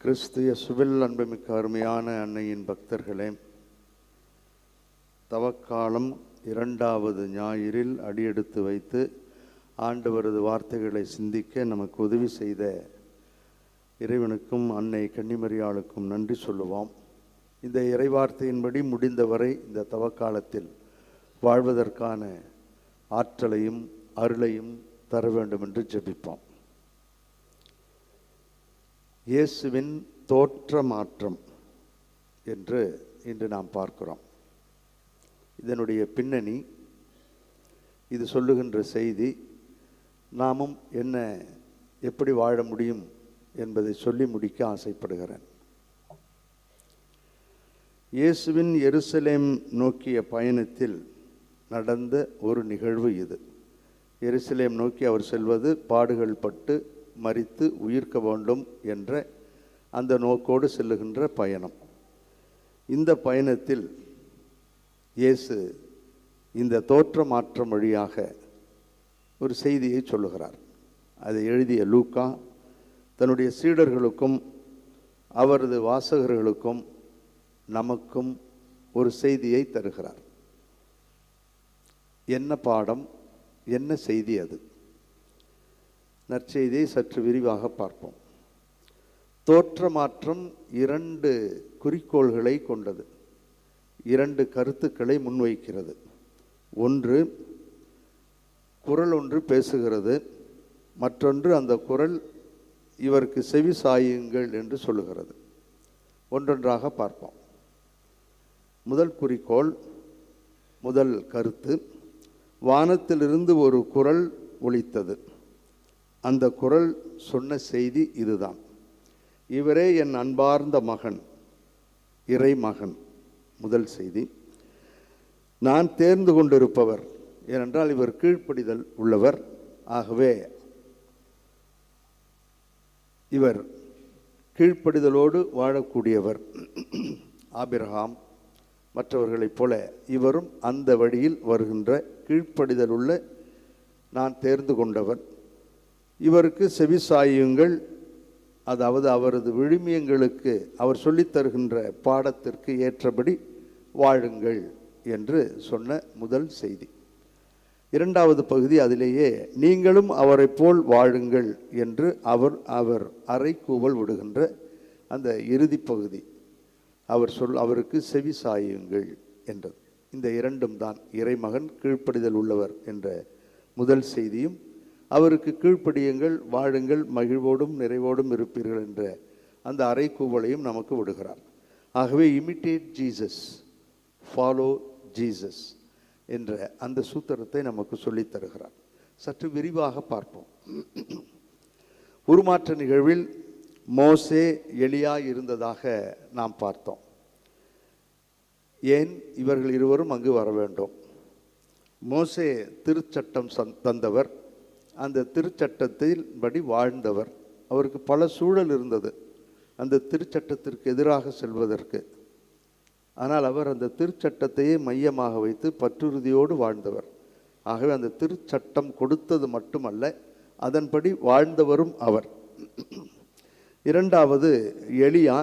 கிறிஸ்திய Swiss அன்புமிக்க அருமையான அன்னையின் பக்தர்களே தவக்காலம் இரண்டாவது ஞாயிறில் அடியெடுத்து வைத்து ஆண்டவரது வார்த்தைகளை சிந்திக்க நமக்கு உதவி செய்த இறைவனுக்கும் அன்னை கன்னிமரியாளுக்கும் நன்றி சொல்லுவோம். இந்த இறைவார்த்தையின்படி முடிந்தவரை இந்த தவக்காலத்தில் வாழ்வதற்கான ஆற்றலையும் அருளையும் தர வேண்டும் என்று ஜெபிப்போம். இயேசுவின் தோற்ற மாற்றம் என்று இன்று நாம் பார்க்கிறோம். இதனுடைய பின்னணி இது சொல்லுகின்ற செய்தி நாமும் என்ன எப்படி வாழ முடியும் என்பதை சொல்லி முடிக்க ஆசைப்படுகிறேன். இயேசுவின் எருசலேம் நோக்கிய பயணத்தில் நடந்த ஒரு நிகழ்வு இது. எருசலேம் நோக்கி அவர் செல்வது பாடுகள் பட்டு மறித்து உயிர்க்க வேண்டும் என்ற அந்த நோக்கோடு செல்லுகின்ற பயணம். இந்த பயணத்தில் இயேசு இந்த தோற்ற மாற்றம் வழியாக ஒரு செய்தியை சொல்லுகிறார். அதை எழுதிய லூக்கா தன்னுடைய சீடர்களுக்கும் அவரது வாசகர்களுக்கும் நமக்கும் ஒரு செய்தியை தருகிறார். என்ன பாடம் என்ன செய்தி அது? நற்செய்தியை சற்று விரிவாக பார்ப்போம். தோற்ற மாற்றம் இரண்டு குறிக்கோள்களை கொண்டது. இரண்டு கருத்துக்களை முன்வைக்கிறது. ஒன்று குரல் ஒன்று பேசுகிறது. மற்றொன்று அந்த குரல் இவருக்கு செவி சாயுங்கள் என்று சொல்லுகிறது. ஒன்றொன்றாக பார்ப்போம். முதல் குறிக்கோள் முதல் கருத்து வானத்திலிருந்து ஒரு குரல் ஒலித்தது. அந்த குரல் சொன்ன செய்தி இதுதான். இவரே என் அன்பார்ந்த மகன் இறை மகன் முதல் செய்தி. நான் தேர்ந்து கொண்டிருப்பவர் ஏனென்றால் இவர் கீழ்ப்படிதல் உள்ளவர். ஆகவே இவர் கீழ்ப்படிதலோடு வாழக்கூடியவர். ஆபிரஹாம் மற்றவர்களைப் போல இவரும் அந்த வழியில் வருகின்ற கீழ்ப்படிதல் உள்ள நான் தேர்ந்து கொண்டவர் இவருக்கு செவிசாயுங்கள் அதாவது அவரது விழுமியங்களுக்கு அவர் சொல்லித் தருகின்ற பாடத்திற்கு ஏற்றபடி வாழுங்கள் என்று சொன்ன முதல் செய்தி. இரண்டாவது பகுதி அதிலேயே நீங்களும் அவரைப் போல் வாழுங்கள் என்று அவர் அவர் அறைக்கூவல் விடுகின்ற அந்த இறுதி பகுதி. அவர் சொல் அவருக்கு செவி சாயுங்கள் என்றது. இந்த இரண்டும் தான் இறைமகன் கீழ்ப்படிதல் உள்ளவர் என்ற முதல் செய்தியும் அவருக்கு கீழ்ப்படியுங்கள் வாழுங்கள் மகிழ்வோடும் நிறைவோடும் இருப்பீர்கள் என்ற அந்த அறைக்கூவலையும் நமக்கு விடுகிறார். ஆகவே இமிட்டேட் ஜீசஸ் ஃபாலோ ஜீசஸ் என்ற அந்த சூத்திரத்தை நமக்கு சொல்லித் தருகிறார். சற்று விரிவாக பார்ப்போம். உருமாற்ற நிகழ்வில் மோசே எளியா இருந்ததாக நாம் பார்த்தோம். ஏன்? இவர்கள் இருவரும் அங்கு வர வேண்டும். மோசே திருச்சட்டம் சந்- தந்தவர். அந்த திருச்சட்டத்தின் படி வாழ்ந்தவர். அவருக்கு பல சூழல் இருந்தது. அந்த திருச்சட்டத்திற்கு எதிராக செல்வதற்கு. ஆனால் அவர் அந்த திருச்சட்டத்தையே மையமாக வைத்து பற்றுறுதியோடு வாழ்ந்தவர். ஆகவே அந்த திருச்சட்டம் கொடுத்தது மட்டுமல்ல அதன்படி வாழ்ந்தவரும் அவர். இரண்டாவது எளியா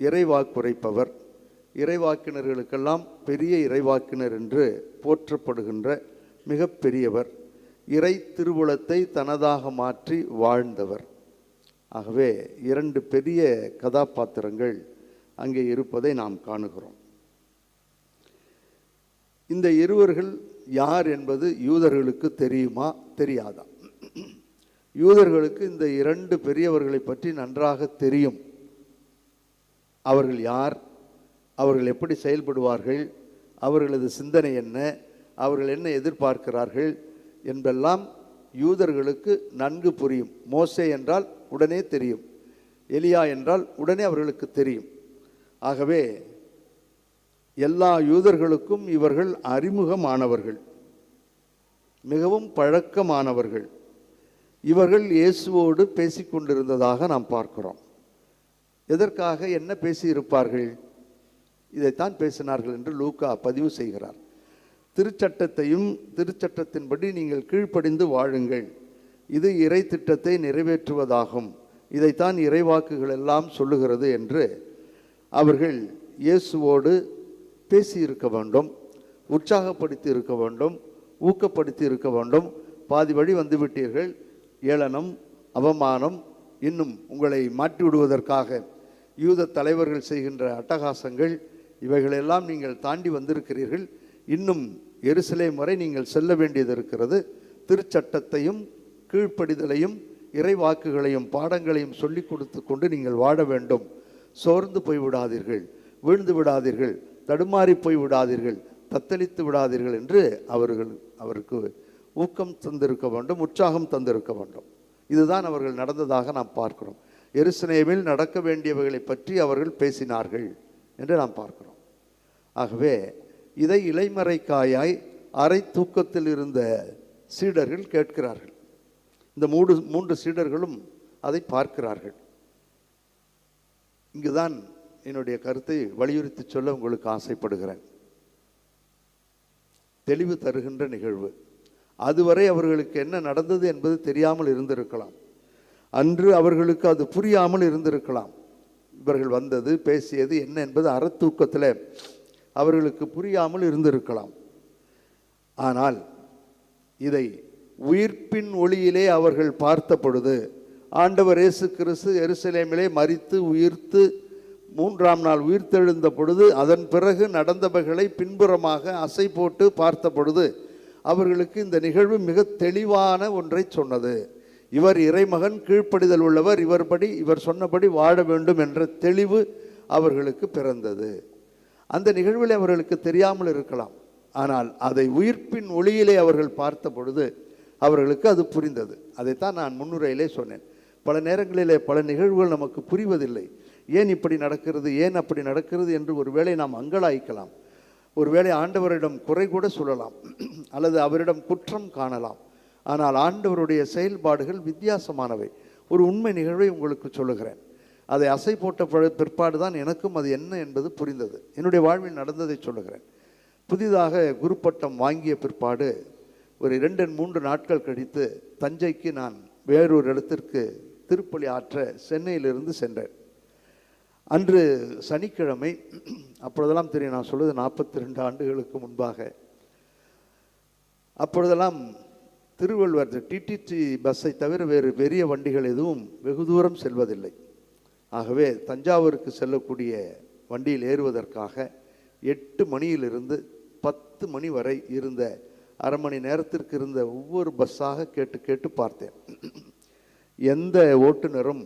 இறைவாக்குரைப்பவர் இறைவாக்கினர்களுக்கெல்லாம் பெரிய இறைவாக்கினர் என்று போற்றப்படுகின்ற மிக பெரியவர் இறை திருவுளத்தை தனதாக மாற்றி வாழ்ந்தவர். ஆகவே இரண்டு பெரிய கதாபாத்திரங்கள் அங்கே இருப்பதை நாம் காணுகிறோம். இந்த இருவர்கள் யார் என்பது யூதர்களுக்கு தெரியுமா? தெரியாதா? யூதர்களுக்கு இந்த இரண்டு பெரியவர்களை பற்றி நன்றாக தெரியும். அவர்கள் யார்? அவர்கள் எப்படி செயல்படுவார்கள்? அவர்களது சிந்தனை என்ன? அவர்கள் என்ன எதிர்பார்க்கிறார்கள்? என்பெல்லாம் யூதர்களுக்கு நன்கு புரியும். மோசே என்றால் உடனே தெரியும். எலியா என்றால் உடனே அவர்களுக்கு தெரியும். ஆகவே எல்லா யூதர்களுக்கும் இவர்கள் அறிமுகமானவர்கள். மிகவும் பழக்கமானவர்கள். இவர்கள் இயேசுவோடு பேசிக்கொண்டிருந்ததாக நாம் பார்க்கிறோம். எதற்காக என்ன பேசியிருப்பார்கள்? இதைத்தான் பேசினார்கள் என்று லூக்கா பதிவு செய்கிறார். திருச்சட்டத்தையும் திருச்சட்டத்தின்படி நீங்கள் கீழ்ப்படிந்து வாழுங்கள். இது இறை திட்டத்தை நிறைவேற்றுவதாகும். இதைத்தான் இறைவாக்குகள் எல்லாம் சொல்லுகிறது என்று அவர்கள் இயேசுவோடு பேசியிருக்க வேண்டும் உற்சாகப்படுத்தி இருக்க வேண்டும் ஊக்கப்படுத்தி இருக்க வேண்டும். பாதி வழி வந்துவிட்டீர்கள் ஏளனம் அவமானம் இன்னும் உங்களை மாற்றி விடுவதற்காக யூத தலைவர்கள் செய்கின்ற அட்டகாசங்கள் இவைகளெல்லாம் நீங்கள் தாண்டி வந்திருக்கிறீர்கள். இன்னும் எருசலேம் வரை நீங்கள் செல்ல வேண்டியது இருக்கிறது. திருச்சட்டத்தையும் கீழ்ப்படிதலையும் இறைவாக்குகளையும் பாடங்களையும் சொல்லிக் கொடுத்து கொண்டு நீங்கள் வாழ வேண்டும். சோர்ந்து போய் விடாதீர்கள். வீழ்ந்து விடாதீர்கள். தடுமாறி போய் விடாதீர்கள். தத்தளித்து விடாதீர்கள் என்று அவர்கள் அவருக்கு ஊக்கம் தந்திருக்க வேண்டும் உற்சாகம் தந்திருக்க வேண்டும். இதுதான் அவர்கள் நடந்ததாக நாம் பார்க்கிறோம். எருசலேமில் நடக்க வேண்டியவைகளை பற்றி அவர்கள் பேசினார்கள் என்று நாம் பார்க்கிறோம். ஆகவே இதை இலைமறைக்காயாய் அரை தூக்கத்தில் இருந்த சீடர்கள் கேட்கிறார்கள். இந்த மூன்று மூன்று சீடர்களும் அதை பார்க்கிறார்கள். இங்குதான் என்னுடைய கருத்தை வலியுறுத்தி சொல்ல உங்களுக்கு ஆசைப்படுகிறேன். தெளிவு தருகின்ற நிகழ்வு. அதுவரை அவர்களுக்கு என்ன நடந்தது என்பது தெரியாமல் இருந்திருக்கலாம். அன்று அவர்களுக்கு அது புரியாமல் இருந்திருக்கலாம். இவர்கள் வந்தது பேசியது என்ன என்பது அறத்தூக்கத்தில் அவர்களுக்கு புரியாமல் இருந்திருக்கலாம். ஆனால் இதை உயிர்ப்பின் ஒளியிலே அவர்கள் பார்த்த பொழுது ஆண்டவர் இயேசு கிறிஸ்து எருசலேமிலே மறித்து உயிர்த்து மூன்றாம் நாள் உயிர்த்தெழுந்த பொழுது அதன் பிறகு நடந்தவைகளை பின்புறமாக அசை போட்டு பார்த்த பொழுது அவர்களுக்கு இந்த நிகழ்வு மிக தெளிவான ஒன்றை சொன்னது. இவர் இறைமகன் கீழ்ப்படிதல் உள்ளவர் இவர்படி இவர் சொன்னபடி வாழ வேண்டும் என்ற தெளிவு அவர்களுக்கு பிறந்தது. அந்த நிகழ்வில் அவர்களுக்கு தெரியாமல் இருக்கலாம். ஆனால் அதை உயிர்ப்பின் ஒளியிலே அவர்கள் பார்த்த பொழுது அவர்களுக்கு அது புரிந்தது. அதைத்தான் நான் முன்னுரையிலே சொன்னேன். பல நேரங்களிலே பல நிகழ்வுகள் நமக்கு புரிவதில்லை. ஏன் இப்படி நடக்கிறது? ஏன் அப்படி நடக்கிறது? என்று ஒருவேளை நாம் அங்கலாய்க்கலாம். ஒருவேளை ஆண்டவரிடம் குறை கூட சொல்லலாம். அல்லது அவரிடம் குற்றம் காணலாம். ஆனால் ஆண்டவருடைய செயல்பாடுகள் வித்தியாசமானவை. ஒரு உண்மை நிகழ்வை உங்களுக்கு சொல்லுகிறேன். அதை அசை போட்ட பிற்பாடு தான் எனக்கும் அது என்ன என்பது புரிந்தது. என்னுடைய வாழ்வில் நடந்ததை சொல்லுகிறேன். புதிதாக குருப்பட்டம் வாங்கிய பிற்பாடு ஒரு இரண்டு மூன்று நாட்கள் கழித்து தஞ்சைக்கு நான் வேறொரு இடத்திற்கு திருப்பலி ஆற்ற சென்னையிலிருந்து சென்றேன். அன்று சனிக்கிழமை அப்பொழுதெல்லாம் தெரியும் நான் சொல்வது நாற்பத்தி ரெண்டு ஆண்டுகளுக்கு முன்பாக. அப்பொழுதெல்லாம் திருவள்ளுவர் டிடிசி பஸ்ஸை தவிர வேறு பெரிய வண்டிகள் எதுவும் வெகு தூரம் செல்வதில்லை. ஆகவே தஞ்சாவூருக்கு செல்லக்கூடிய வண்டியில் ஏறுவதற்காக எட்டு மணியிலிருந்து பத்து மணி வரை இருந்த அரை மணி நேரத்திற்கு இருந்த ஒவ்வொரு பஸ்ஸாக கேட்டு கேட்டு பார்த்தேன். எந்த ஓட்டுநரும்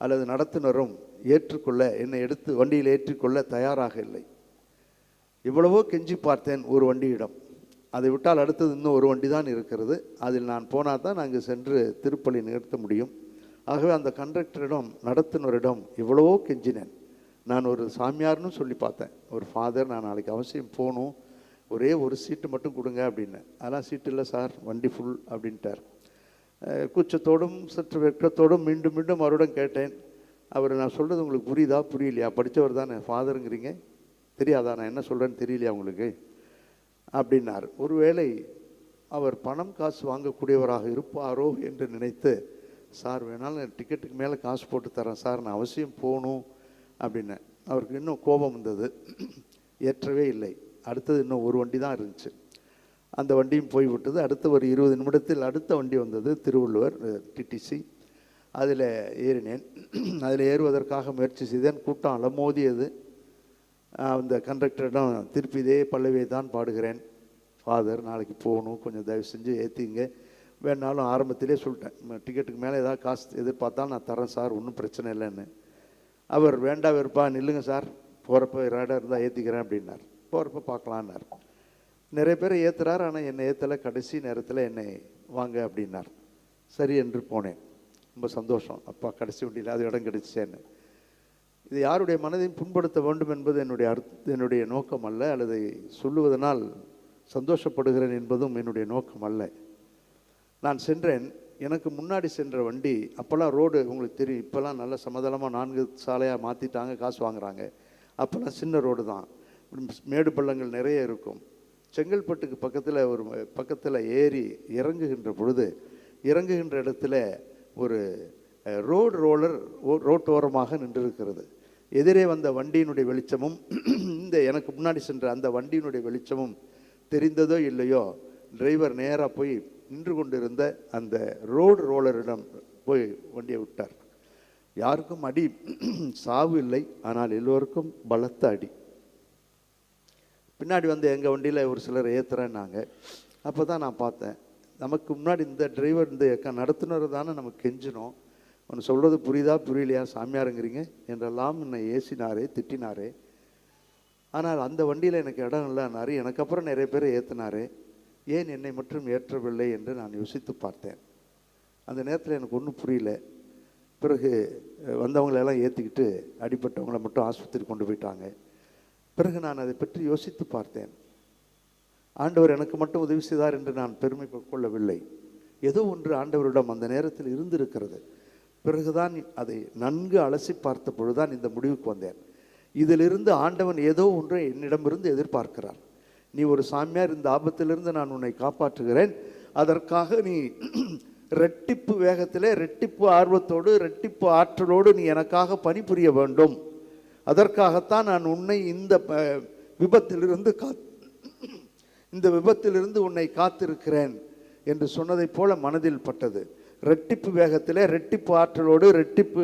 அல்லது நடத்துனரும் ஏற்றுக்கொள்ள என்னை எடுத்து வண்டியில் ஏற்றிக்கொள்ள தயாராக இல்லை. இவ்வளவோ கெஞ்சி பார்த்தேன் ஒரு வண்டியிடம். அதை விட்டால் அடுத்தது இன்னும் ஒரு வண்டி தான் இருக்கிறது. அதில் நான் போனால் தான் அங்கு சென்று திருப்பலி நிறுத்த முடியும். ஆகவே அந்த கண்டக்டரிடம் நடத்துனரிடம் எவ்வளவோ கெஞ்சினேன். நான் ஒரு சாமியார்னு சொல்லி பார்த்தேன். ஒரு ஃபாதர் நான் நாளைக்கு அவசியம் போகணும். ஒரே ஒரு சீட்டு மட்டும் கொடுங்க அப்படின்னு. அதெல்லாம் சீட்டு இல்லை சார் வண்டி ஃபுல் அப்படின்ட்டார். கூச்சத்தோடும் சற்று வெட்கத்தோடும் மீண்டும் மீண்டும் அவரிடம் கேட்டேன். அவர் நான் சொல்கிறது உங்களுக்கு புரியுதா புரியலையா? படித்தவர் தானே ஃபாதருங்கிறீங்க தெரியாதா? நான் என்ன சொல்கிறேன்னு தெரியலையா உங்களுக்கு? அப்படின்னார். ஒருவேளை அவர் பணம் காசு வாங்கக்கூடியவராக இருப்பாரோ என்று நினைத்து சார் வேணாலும் டிக்கெட்டுக்கு மேலே காசு போட்டு தரேன் சார் நான் அவசியம் போகணும் அப்படின்னேன். அவருக்கு இன்னும் கோபம் வந்தது. ஏற்றவே இல்லை. அடுத்தது இன்னும் ஒரு வண்டி தான் இருந்துச்சு. அந்த வண்டியும் போய்விட்டது அடுத்த ஒரு இருபது நிமிடத்தில் அடுத்த வண்டி வந்தது திருவள்ளுவர் டிடிசி அதில் ஏறினேன். அதில் ஏறுவதற்காக முயற்சி செய்தேன். கூட்டம் அலமோதியது. அந்த கண்டக்டரிடம் திருப்பி இதே பல்லவியை தான் பாடுகிறேன். ஃபாதர் நாளைக்கு போகணும். கொஞ்சம் தயவு செஞ்சு ஏற்றிங்க வேணாலும் ஆரம்பத்திலே சொல்லிட்டேன். டிக்கெட்டுக்கு மேலே ஏதாவது காசு எதிர்பார்த்தாலும் நான் தரேன் சார் ஒன்றும் பிரச்சனை இல்லைன்னு. அவர் வேண்டா வெறுப்பா நில்லுங்க சார். போகிறப்ப இடம் இருந்தால் ஏற்றிக்கிறேன் அப்படின்னார். போகிறப்ப பார்க்கலான்னார். நிறைய பேர் ஏற்றுறார் ஆனால் என்னை ஏற்றலை கடைசி நேரத்தில் என்னை வாங்க அப்படின்னார். சரி என்று போனேன். ரொம்ப சந்தோஷம். அப்பா கடைசி வண்டியில் அது இடம் கிடைச்சேன்னு. இது யாருடைய மனதையும் புண்படுத்த வேண்டும் என்பது என்னுடைய அர்த்த என்னுடைய நோக்கம் அல்ல. அல்லது சொல்லுவதனால் சந்தோஷப்படுகிறேன் என்பதும் என்னுடைய நோக்கம் அல்ல. நான் சென்றேன். எனக்கு முன்னாடி சென்ற வண்டி அப்போல்லாம் ரோடு உங்களுக்கு தெரியும். இப்போல்லாம் நல்ல சமதளமாக நான்கு சாலையாக மாற்றிட்டாங்க காசு வாங்குறாங்க. அப்போல்லாம் சின்ன ரோடு தான். மேடு பள்ளங்கள் நிறைய இருக்கும். செங்கல்பட்டுக்கு பக்கத்தில் ஒரு பக்கத்தில் ஏறி இறங்குகின்ற பொழுது இறங்குகின்ற இடத்துல ஒரு ரோடு ரோலர் ரோட்டோரமாக நின்றிருக்கிறது. எதிரே வந்த வண்டியினுடைய வெளிச்சமும் இந்த எனக்கு முன்னாடி சென்ற அந்த வண்டியினுடைய வெளிச்சமும் தெரிந்ததோ இல்லையோ டிரைவர் நேராக போய் நின்று கொண்டிருந்த அந்த ரோடு ரோலரிடம் போய் வண்டியை விட்டார். யாருக்கும் அடி சாவு இல்லை. ஆனால் எல்லோருக்கும் பலத்த அடி. பின்னாடி வந்து எங்கள் வண்டியில் ஒரு சிலர் ஏற்றுறேன்னாங்க அப்போ தான் நான் பார்த்தேன். நமக்கு முன்னாடி இந்த டிரைவர் இந்த க- நடத்துனர் தானே நமக்கு கெஞ்சினோம். ஒன்று சொல்கிறது புரியுதா புரியலையா சாமியாருங்கிறீங்க? என்றெல்லாம் என்னை ஏசினாரே திட்டினாரே. ஆனால் அந்த வண்டியில் எனக்கு இடம் இல்லைனாரு எனக்கு அப்புறம் நிறைய பேர் ஏற்றினாரு ஏன் என்னை மட்டும் ஏற்றவில்லை என்று நான் யோசித்து பார்த்தேன். அந்த நேரத்தில் எனக்கு ஒன்றும் புரியல. பிறகு வந்தவங்களெல்லாம் ஏற்றிக்கிட்டு அடிப்பட்டவங்களை மட்டும் ஆஸ்பத்திரி கொண்டு போயிட்டாங்க. பிறகு நான் அதை பற்றி யோசித்து பார்த்தேன். ஆண்டவர் எனக்கு மட்டும் உதவி செய்தார் என்று நான் பெருமை கொள்ளவில்லை. ஏதோ ஒன்று ஆண்டவரிடம் அந்த நேரத்தில் இருந்திருக்கிறது. பிறகுதான் அதை நன்கு அலசி பார்த்த பொழுதுதான் இந்த முடிவுக்கு வந்தேன். இதிலிருந்து ஆண்டவன் ஏதோ ஒன்றை என்னிடமிருந்து எதிர்பார்க்கிறார். நீ ஒரு சாமியார் இந்த ஆபத்திலிருந்து நான் உன்னை காப்பாற்றுகிறேன். அதற்காக நீ ரெட்டிப்பு வேகத்திலே ரெட்டிப்பு ஆர்வத்தோடு ரெட்டிப்பு ஆற்றலோடு நீ எனக்காக பணிபுரிய வேண்டும். அதற்காகத்தான் நான் உன்னை இந்த விபத்திலிருந்து கா இந்த விபத்திலிருந்து உன்னை காத்திருக்கிறேன் என்று சொன்னதைப் போல மனதில் பட்டது. ரெட்டிப்பு வேகத்திலே ரெட்டிப்பு ஆற்றலோடு ரெட்டிப்பு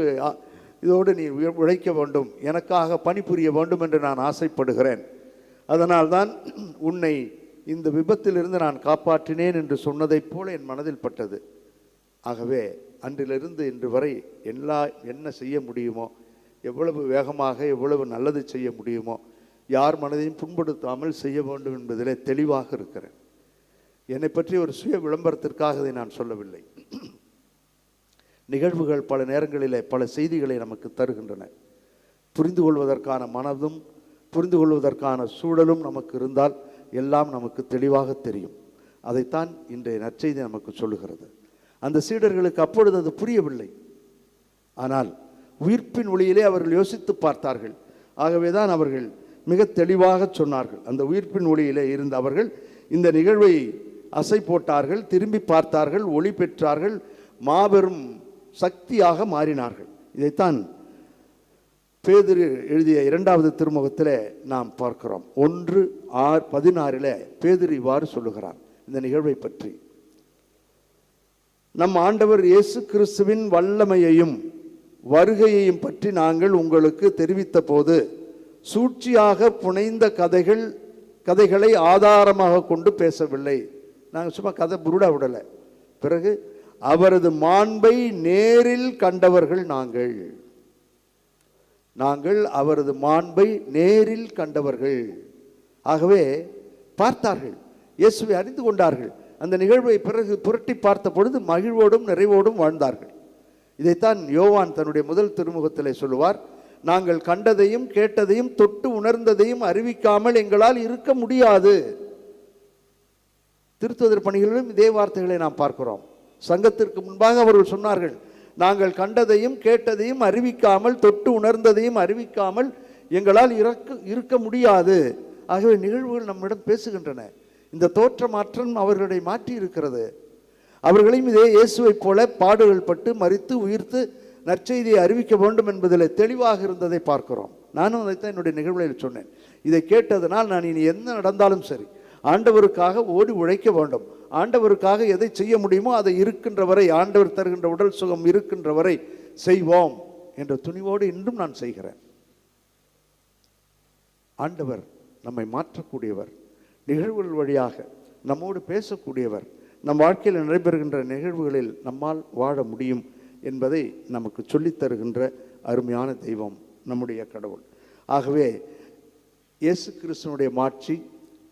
இதோடு நீ உழைக்க வேண்டும். எனக்காக பணிபுரிய வேண்டும் என்று நான் ஆசைப்படுகிறேன். அதனால்தான் உன்னை இந்த விபத்திலிருந்து நான் காப்பாற்றினேன் என்று சொன்னதைப் போல என் மனதில் பட்டது. ஆகவே அன்றிலிருந்து இன்று வரை எல்லா என்ன செய்ய முடியுமோ எவ்வளவு வேகமாக எவ்வளவு நல்லது செய்ய முடியுமோ யார் மனதையும் புண்படுத்தாமல் செய்ய வேண்டும் என்பதிலே தெளிவாக இருக்கிறேன். என்னை பற்றி ஒரு சுய விளம்பரத்திற்காக இதை நான் சொல்லவில்லை. நிகழ்வுகள் பல நேரங்களிலே பல செய்திகளை நமக்கு தருகின்றன. புரிந்து கொள்வதற்கான மனதும் புரிந்து கொள்வதற்கான சூழலும் நமக்கு இருந்தால் எல்லாம் நமக்கு தெளிவாக தெரியும். அதைத்தான் இன்றைய நற்செய்தி நமக்கு சொல்லுகிறது. அந்த சீடர்களுக்கு அப்பொழுது அது புரியவில்லை. ஆனால் உயிர்ப்பின் ஒளியிலே அவர்கள் யோசித்து பார்த்தார்கள். ஆகவே தான் அவர்கள் மிக தெளிவாக சொன்னார்கள். அந்த உயிர்ப்பின் ஒளியிலே இருந்த அவர்கள் இந்த நிகழ்வை அசை போட்டார்கள் திரும்பி பார்த்தார்கள் ஒளி பெற்றார்கள் மாபெரும் சக்தியாக மாறினார்கள். இதைத்தான் பேதுரு எழுதிய இரண்டாவது திருமுகத்தில் நாம் பார்க்கிறோம். ஒன்று ஆறு பதினாறில் பேதர் இவ்வாறு சொல்லுகிறார். இந்த நிகழ்வை பற்றி. நம் ஆண்டவர் இயேசு கிறிஸ்துவின் வல்லமையையும் வருகையையும் பற்றி நாங்கள் உங்களுக்கு தெரிவித்த போது சூழ்ச்சியாக புனைந்த கதைகள் கதைகளை ஆதாரமாக கொண்டு பேசவில்லை. நாங்கள் சும்மா கதை புருடா விடலை. பிறகு அவரது மாண்பை நேரில் கண்டவர்கள் நாங்கள். நாங்கள் அவரது மாண்பை நேரில் கண்டவர்கள். ஆகவே பார்த்தார்கள். இயேசுவை அறிந்து கொண்டார்கள். அந்த நிகழ்வை பிறகு புரட்டி பார்த்த பொழுது மகிழ்வோடும் நிறைவோடும் வாழ்ந்தார்கள். இதைத்தான் யோவான் தன்னுடைய முதல் திருமுகத்தில் சொல்லுவார். நாங்கள் கண்டதையும் கேட்டதையும் தொட்டு உணர்ந்ததையும் அறிவிக்காமல் எங்களால் இருக்க முடியாது. திருத்துவதர் பணிகளிலும் இதே வார்த்தைகளை நாம் பார்க்கிறோம். சங்கத்திற்கு முன்பாக அவர்கள் சொன்னார்கள். நாங்கள் கண்டதையும் கேட்டதையும் அறிவிக்காமல் தொட்டு உணர்ந்ததையும் அறிவிக்காமல் எங்களால் இறக்க இருக்க முடியாது. ஆகவே நிகழ்வுகள் நம்மிடம் பேசுகின்றன. இந்த தோற்ற மாற்றம் அவர்களை மாற்றி இருக்கிறது அவர்களையும் இதே இயேசுவைப் போல பாடுகள் பட்டு மறித்து உயிர்த்து நற்செய்தியை அறிவிக்க வேண்டும் என்பதில் தெளிவாக இருந்ததை பார்க்கிறோம். நானும் அதைத்தான் என்னுடைய நிகழ்வுகளில் சொன்னேன். இதை கேட்டதனால் நான் இனி என்ன நடந்தாலும் சரி ஆண்டவருக்காக ஓடி உழைக்க வேண்டும். ஆண்டவருக்காக எதை செய்ய முடியுமோ அதை இருக்கின்ற வரை ஆண்டவர் தருகின்ற உடல் சுகம் இருக்கின்ற வரை செய்வோம் என்ற துணிவோடு இன்றும் நான் செய்கிறேன். ஆண்டவர் நம்மை மாற்றக்கூடியவர் நிகழ்வுகள் வழியாக நம்மோடு பேசக்கூடியவர் நம் வாழ்க்கையில் நடைபெறுகின்ற நிகழ்வுகளில் நம்மால் வாழ முடியும் என்பதை நமக்கு சொல்லித் தருகின்ற அருமையான தெய்வம் நம்முடைய கடவுள். ஆகவே இயேசு கிறிஸ்தனுடைய மாட்சி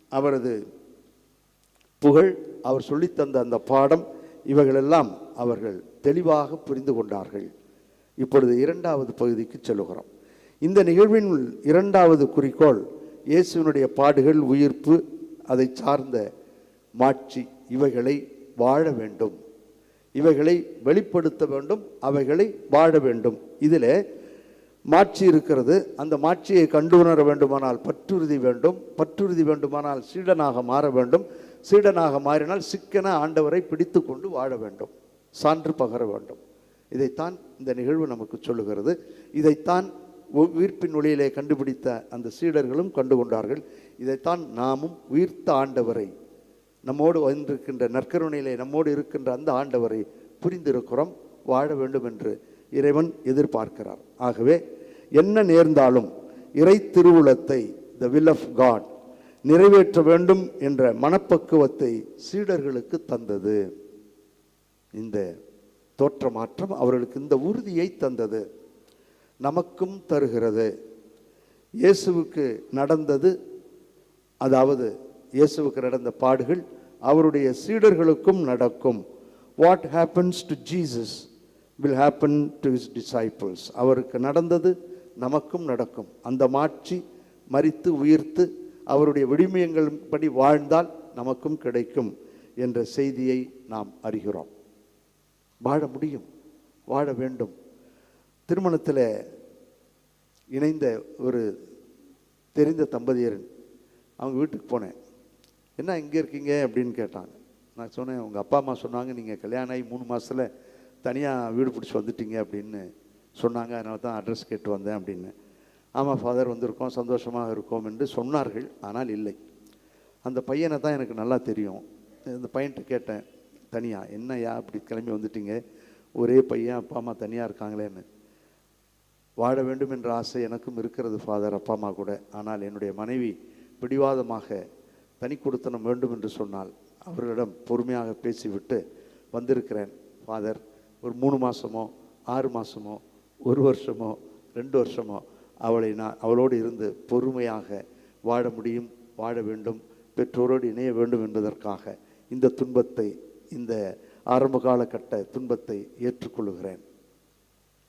அவரது புகழ் அவர் சொல்லித்தந்த அந்த பாடம் இவைகளெல்லாம் அவர்கள் தெளிவாக புரிந்து கொண்டார்கள். இப்பொழுது இரண்டாவது பகுதிக்கு செல்லுகிறோம். இந்த நிகழ்வின் இரண்டாவது குறிக்கோள் இயேசுவினுடைய பாடுகள் உயிர்ப்பு அதை சார்ந்த மாட்சி இவைகளை வாழ வேண்டும். இவைகளை வெளிப்படுத்த வேண்டும் அவைகளை வாழ வேண்டும். இதில் மாட்சி இருக்கிறது. அந்த மாட்சியை கண்டு உணர வேண்டுமானால் பற்றுறுதி வேண்டும். பற்றுறுதி வேண்டுமானால் சீடனாக மாற வேண்டும். சீடனாக மாறினால் சிக்கன ஆண்டவரை பிடித்து கொண்டு வாழ வேண்டும். சான்று பகர வேண்டும். இதைத்தான் இந்த நிகழ்வு நமக்கு சொல்லுகிறது. இதைத்தான் உ- உயிர்ப்பின் ஒளியிலே கண்டுபிடித்த அந்த சீடர்களும் கண்டு கொண்டார்கள். இதைத்தான் நாமும் உயிர்த்த ஆண்டவரை நம்மோடு வந்திருக்கின்ற நற்கருணையிலே நம்மோடு இருக்கின்ற அந்த ஆண்டவரை புரிந்திருக்கிறோம். வாழ வேண்டும் என்று இறைவன் எதிர்பார்க்கிறார். ஆகவே என்ன நேர்ந்தாலும் இறை திருவுளத்தை த வில் ஆஃப் காட் நிறைவேற்ற வேண்டும் என்ற மனப்பக்குவத்தை சீடர்களுக்கு தந்தது. இந்த தோற்ற மாற்றம் அவர்களுக்கு இந்த உறுதியை தந்தது. நமக்கும் தருகிறது. இயேசுவுக்கு நடந்தது அதாவது இயேசுவுக்கு நடந்த பாடுகள் அவருடைய சீடர்களுக்கும் நடக்கும். What happens to Jesus will happen to his disciples. அவருக்கு நடந்தது நமக்கும் நடக்கும். அந்த மாட்சி மறித்து உயிர்த்து அவருடைய விடுமியங்கள் படி வாழ்ந்தால் நமக்கும் கிடைக்கும் என்ற செய்தியை நாம் அறிகிறோம். வாழ முடியும். வாழ வேண்டும். திருமணத்தில் இணைந்த ஒரு தெரிந்த தம்பதியர் அவங்க வீட்டுக்கு போனேன். என்ன இங்கே இருக்கீங்க? அப்படின்னு கேட்டாங்க. நான் சொன்னேன் உங்கள் அப்பா அம்மா சொன்னாங்க நீங்கள் கல்யாணம் ஆகி மூணு மாதத்தில் தனியாக வீடு பிடிச்சி வந்துட்டீங்க அப்படின்னு சொன்னாங்க. அதனால தான் அட்ரஸ் கேட்டு வந்தேன் அப்படின்னு. ஆமாம் ஃபாதர் வந்திருக்கோம் சந்தோஷமாக இருக்கோம் என்று சொன்னார்கள் ஆனால் இல்லை. அந்த பையனை தான் எனக்கு நல்லா தெரியும். இந்த பையன்கிட்ட கேட்டேன் தனியாக என்னய்யா அப்படி கிளம்பி வந்துட்டீங்க? ஒரே பையன் அப்பா அம்மா தனியாக இருக்காங்களேன்னு. வாழ வேண்டும் என்ற ஆசை எனக்கும் இருக்கிறது ஃபாதர் அப்பா அம்மா கூட. ஆனால் என்னுடைய மனைவி பிடிவாதமாக தனி கொடுத்தனம் வேண்டும் என்று சொன்னால் அவர்களிடம் பொறுமையாக பேசிவிட்டு வந்திருக்கிறேன். ஃபாதர் ஒரு மூணு மாதமோ ஆறு மாதமோ ஒரு வருஷமோ ரெண்டு வருஷமோ அவளை நான் அவளோடு இருந்து பொறுமையாக வாழ முடியும் வாழ வேண்டும் பெற்றோரோடு இணைய வேண்டும் என்பதற்காக இந்த துன்பத்தை இந்த ஆரம்ப காலகட்ட துன்பத்தை ஏற்றுக்கொள்கிறேன்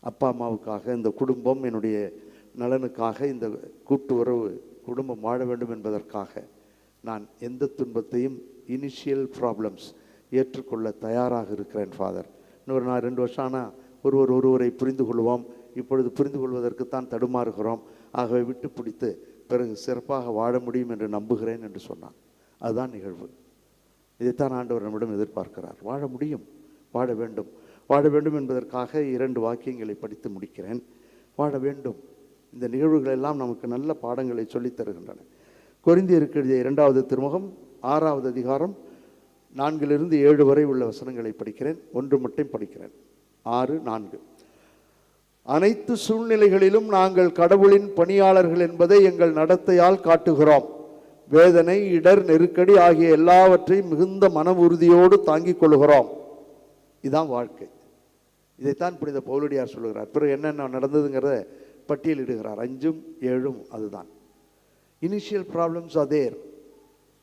அப்பா அம்மாவுக்காக இந்த குடும்பம் என்னுடைய நலனுக்காக இந்த கூட்டு உறவு குடும்பம் வாழ வேண்டும் என்பதற்காக நான் எந்த துன்பத்தையும் இனிஷியல் ப்ராப்ளம்ஸ் ஏற்றுக்கொள்ள தயாராக இருக்கிறேன் ஃபாதர் இன்னொரு நான் ரெண்டு வருஷம் ஆனால் ஒருவர் ஒருவரை புரிந்து கொள்வோம். இப்பொழுது புரிந்து கொள்வதற்குத்தான் தடுமாறுகிறோம். ஆகவே விட்டு பிடித்து பிறகு சிறப்பாக வாழ முடியும் என்று நம்புகிறேன் என்று சொன்னான். அதுதான் நிகழ்வு. இதைத்தான் ஆண்டவர் நம்மிடம் எதிர்பார்க்கிறார். வாழ முடியும். வாழ வேண்டும். வாழ வேண்டும் என்பதற்காக இரண்டு வாக்கியங்களை படித்து முடிக்கிறேன். வாழ வேண்டும். இந்த நிகழ்வுகள் எல்லாம் நமக்கு நல்ல பாடங்களை சொல்லித் தருகின்றன. கொரிந்தியருக்கு எழுதிய இரண்டாவது திருமுகம் ஆறாவது அதிகாரம் நான்கிலிருந்து ஏழு வரை உள்ள வசனங்களை படிக்கிறேன். ஒன்று மட்டும் படிக்கிறேன். ஆறு நான்கு. அனைத்து சூழ்நிலைகளிலும் நாங்கள் கடவுளின் பணியாளர்கள் என்பதை எங்கள் நடத்தையால் காட்டுகிறோம். வேதனை இடர் நெருக்கடி ஆகிய எல்லாவற்றையும் மிகுந்த மன உறுதியோடு தாங்கிக் கொள்கிறோம். இதுதான் வாழ்க்கை. இதைத்தான் புனித பவுலடியார் சொல்லுகிறார். பிறகு என்னென்ன நடந்ததுங்கிறத பட்டியலிடுகிறார் அஞ்சும் ஏழும் அதுதான். இனிஷியல் ப்ராப்ளம்ஸ் அதேர்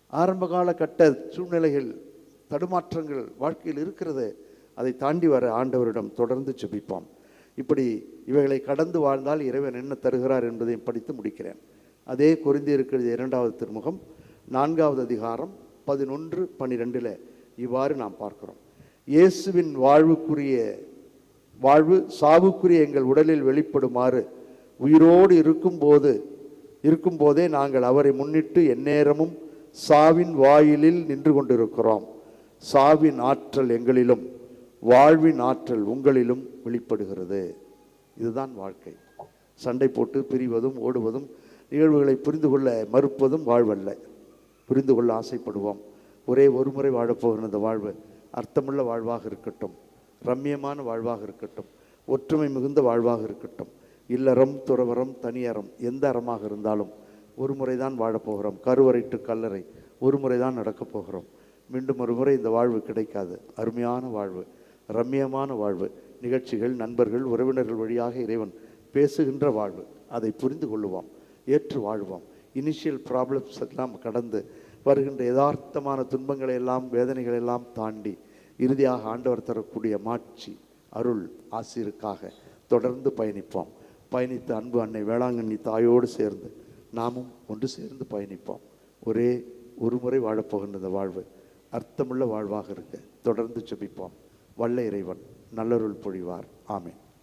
ஆரம்ப காலகட்ட சூழ்நிலைகள் தடுமாற்றங்கள் வாழ்க்கையில் இருக்கிறது. அதை தாண்டி வர ஆண்டவரிடம் தொடர்ந்து செபிப்போம் இப்படி இவைகளை கடந்து வாழ்ந்தால் இறைவன் என்ன தருகிறார் என்பதையும் படித்து முடிக்கிறேன். அதே குறிந்தி இருக்கிறது இரண்டாவது திருமுகம் நான்காவது அதிகாரம் பதினொன்று பன்னிரெண்டில் இவ்வாறு நாம் பார்க்கிறோம். இயேசுவின் வாழ்வுக்குரிய வாழ்வு சாவுக்குரிய எங்கள் உடலில் வெளிப்படுமாறு உயிரோடு இருக்கும்போது இருக்கும்போதே நாங்கள் அவரை முன்னிட்டு எந்நேரமும் சாவின் வாயிலில் நின்று கொண்டிருக்கிறோம். சாவின் ஆற்றல் எங்களிலும் வாழ்வின் ஆற்றல் உங்களிலும் வெளிப்படுகிறது. இதுதான் வாழ்க்கை. சண்டை போட்டு பிரிவதும் ஓடுவதும் நிகழ்வுகளை புரிந்து கொள்ள மறுப்பதும் வாழ்வல்ல. புரிந்து கொள்ள ஆசைப்படுவோம். ஒரே ஒரு முறை வாழப்போகிற இந்த வாழ்வு அர்த்தமுள்ள வாழ்வாக இருக்கட்டும். ரம்மியமான வாழ்வாக இருக்கட்டும். ஒற்றுமை மிகுந்த வாழ்வாக இருக்கட்டும். இல்லறம் துறவரம் தனியறம் எந்த அறமாக இருந்தாலும் ஒரு முறை தான் வாழப்போகிறோம் கருவறை டு கல்லறை ஒரு முறை தான் நடக்கப் போகிறோம். மீண்டும் ஒரு முறை இந்த வாழ்வு கிடைக்காது. அருமையான வாழ்வு. ரம்மியமான வாழ்வு நிகழ்ச்சிகள் நண்பர்கள் உறவினர்கள் வழியாக இறைவன் பேசுகின்ற வாழ்வு அதை புரிந்து கொள்ளுவோம் ஏற்று வாழ்வோம். இனிஷியல் ப்ராப்ளம்ஸ் எல்லாம் கடந்து வருகின்ற யதார்த்தமான துன்பங்களை எல்லாம் வேதனைகளை எல்லாம் தாண்டி இறுதியாக ஆண்டவர் தரக்கூடிய மாட்சி அருள் ஆசிருக்காக தொடர்ந்து பயணிப்போம். பயணித்த அன்பு அன்னை வேளாங்கண்ணி தாயோடு சேர்ந்து நாமும் ஒன்று சேர்ந்து பயணிப்போம். ஒரே ஒரு முறை வாழப்போகின்ற இந்த வாழ்வு அர்த்தமுள்ள வாழ்வாக இருக்க தொடர்ந்து செபிப்போம் வல்ல இறைவன் நல்லருள் பொழிவார். ஆமேன்.